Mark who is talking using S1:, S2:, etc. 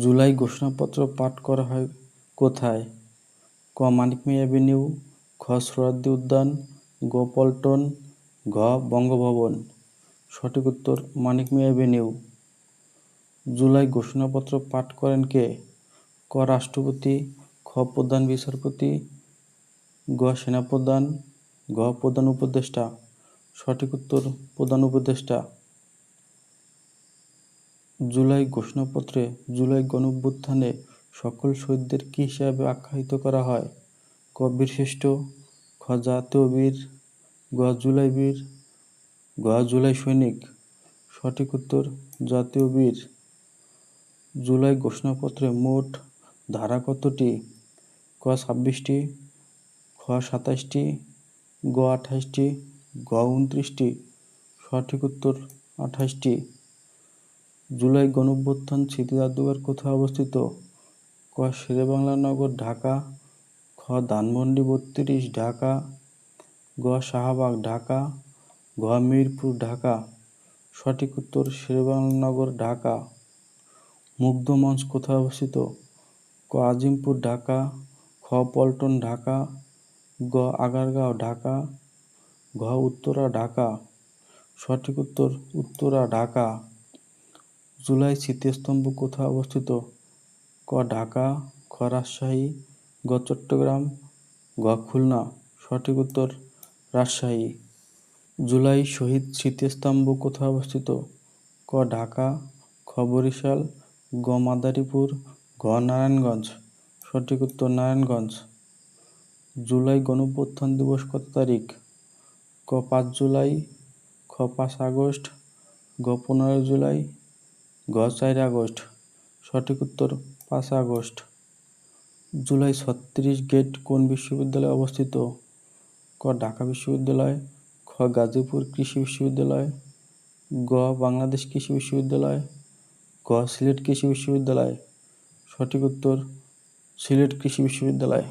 S1: জুলাই ঘোষণাপত্র পাঠ করা হয় কোথায়? ক. মানিক মিয়া এভিনিউ, খ. সোহরাওয়ার্দী উদ্যান, গ. পল্টন, ঘ. বঙ্গভবন। সঠিক উত্তর মানিক মিয়া এভিনিউ। জুলাই ঘোষণাপত্র পাঠ করেন কে? ক. রাষ্ট্রপতি, খ. প্রধান বিচারপতি, গ. সেনাপ্রধান ঘ প্রধান উপদেষ্টা। সঠিক উত্তর প্রধান উপদেষ্টা। জুলাই ঘোষণাপত্রে জুলাই গণঅভ্যুত্থানে সকল শহীদদের কী হিসাবে আখ্যায়িত করা হয়? ক বীরশ্রেষ্ঠ, খ জাতীয় বীর, গ জুলাই বীর, গ জুলাই সৈনিক। সঠিক উত্তর, জাতীয় বীর। জুলাই ঘোষণাপত্রে মোট ধারা কতটি? ক ছাব্বিশটি, খ সাতাশটি গ আঠাশটি গ উনত্রিশটি। সঠিক উত্তর আঠাশটি জুলাই গণঅভ্যুত্থান স্মৃতি জাদুঘর কোথায় অবস্থিত? ক. শেরেবাংলা নগর, ঢাকা। খ. ধানমন্ডি বত্রিশ, ঢাকা। গ. শাহবাগ, ঢাকা। ঘ. মিরপুর, ঢাকা। সঠিক উত্তর, শেরেবাংলা নগর, ঢাকা। মুগ্ধ মঞ্চ কোথায় অবস্থিত? ক. আজিমপুর, ঢাকা। খ. পল্টন, ঢাকা। গ. আগারগাঁও, ঢাকা। ঘ. উত্তরা, ঢাকা। সঠিক উত্তর, উত্তরা, ঢাকা। জুলাই স্মৃতিস্তম্ভ কোথায় অবস্থিত? ক. ঢাকা, খ. রাজশাহী, গ. চট্টগ্রাম, গ. খুলনা। সঠিক উত্তর, রাজশাহী। জুলাই শহীদ স্মৃতিস্তম্ভ কোথায় অবস্থিত? ক. ঢাকা, খ. বরিশাল, গ. মাদারীপুর ঘ নারায়ণগঞ্জ। সঠিক উত্তর, নারায়ণগঞ্জ। জুলাই গণঅভ্যুত্থান দিবস কত তারিখ? ক. পাঁচ জুলাই, খ. পাঁচ আগস্ট, গ. পনেরো জুলাই ঘ চার আগস্ট সঠিক উত্তর পাঁচ আগস্ট জুলাই ছত্রিশ গেট কোন বিশ্ববিদ্যালয়ে অবস্থিত? ক ঢাকা বিশ্ববিদ্যালয়, খ গাজীপুর কৃষি বিশ্ববিদ্যালয়, গ বাংলাদেশ কৃষি বিশ্ববিদ্যালয়, গ সিলেট কৃষি বিশ্ববিদ্যালয়। সঠিক উত্তর সিলেট কৃষি বিশ্ববিদ্যালয়।